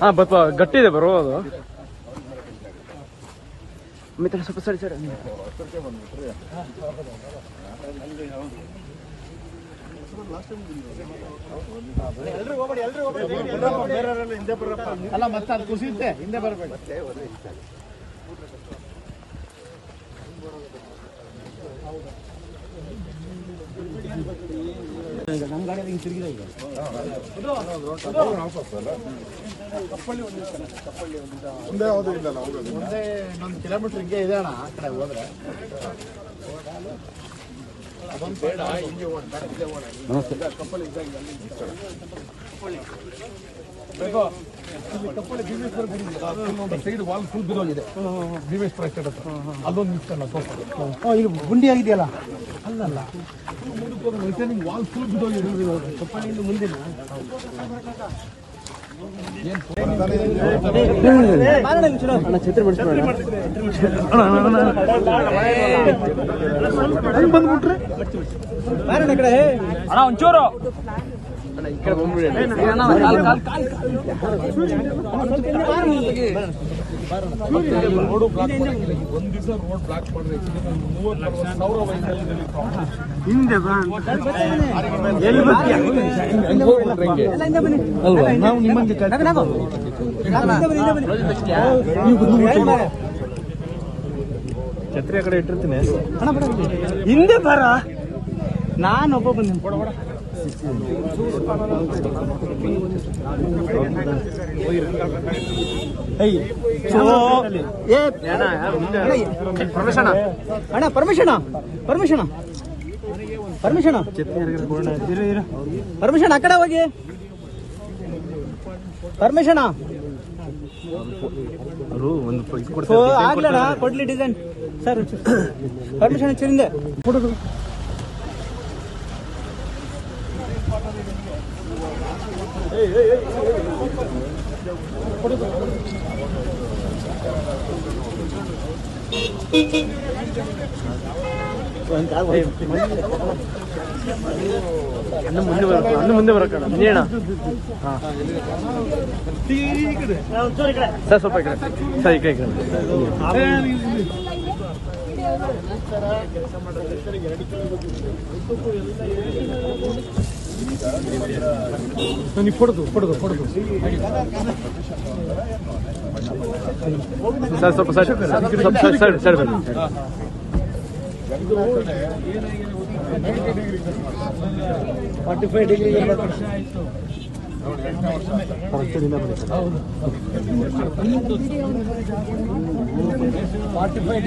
ಹಾ ಬಪ್ಪ ಗಟ್ಟಿ ಇದೆ ಬರೋ ಅದು. ಮಿತ್ರ ಸ್ವಲ್ಪ ಸರಿ ಸರಿ. ಅಲ್ಲ ಮತ್ತೆ ಅದು ಕುಸಿಯುತ್ತೆ ಹಿಂದೆ ಬರಬೇಕು. ಹಿಂಗೆ ತಿರುಗಿದೆ ಈಗ ಒಂದೇ ನಾವು ಮುಂದೆ ಇನ್ನೊಂದು ಕಿಲೋಮೀಟರ್ ಹಿಂಗೆ ಇದೆ ಅಣ್ಣ ಆ ಕಡೆ ಹೋದ್ರೆ ಅದೊಂದು ಬೇಡ ಹಿಂಗೆ ಅಲ್ಲಿ ಸೈಡ್ ವಾಲ್ ಫುಲ್ ಅಲ್ಲೊಂದು ಗುಂಡಿ ಆಗಿದೆಯಲ್ಲ ಅಲ್ಲಲ್ಲ ರಿಟರ್ನಿಂಗ್ ವಾಲ್ ಫುಲ್ ಬಿದ್ದೋಗಿದೆ ಕಪ್ಪಳಿಂದ ಮುಂದಿನ ಅಣ್ಣ ಒಂಚೂರು ಅಣ್ಣ ರೋಡು ಬ್ಲಾಕ್ ಒಂದ್ ದಿವಸ ರೋಡ್ ಬ್ಲಾಕ್ ಮಾಡಿದ್ರೆ ಮೂವತ್ತು ನಲವತ್ತು ಸಾವಿರ ವಯಸ್ಸಲ್ಲಿ ಅಲ್ವಾ? ನಾವು ನಿಮ್ಮಂಗೆ ಛತ್ರಿ ಆ ಕಡೆ ಇಟ್ಟಿರ್ತೀನಿ. ಹಿಂದೆ ಬರ. ನಾನೊಬ್ಬ ಬಂದಿನಿ ಅಣ್ಣ ಪರ್ಮಿಷನ್ ಪರ್ಮಿಷನ್ ಆ ಕಡೆ ಹೋಗಿ. ಪರ್ಮಿಷನ್ ಆಗ್ಲಣ್ಣ ಕೊಡ್ಲಿ ಡಿಸೈನ್ ಸರ್ ಪರ್ಮಿಷನ್ ಚಿರಿಂದೆ ಅನ್ನ ಮುಂದೆ ಬರಕ್ಕೆ ಅನ್ನ ಮುಂದೆ ಬರಕ್ಕ ನೇಣ ಸರ್ ಸ್ವಲ್ಪ ಈ ಕಡೆ ಸರ್ ಈ ಕಡೆ ಈ ಕಡೆ ನೀವು ಕೊಡೋದು ಕೊಡೋದು ಕೊಡೋದು ಸರ್ ಸ್ವಲ್ಪ ಸೈಡ್ ಸ್ವಲ್ಪ ಸೈಡ್ ಸೈಡ್ ಸೈಡ್ ಬನ್ನಿ forty five degree forty five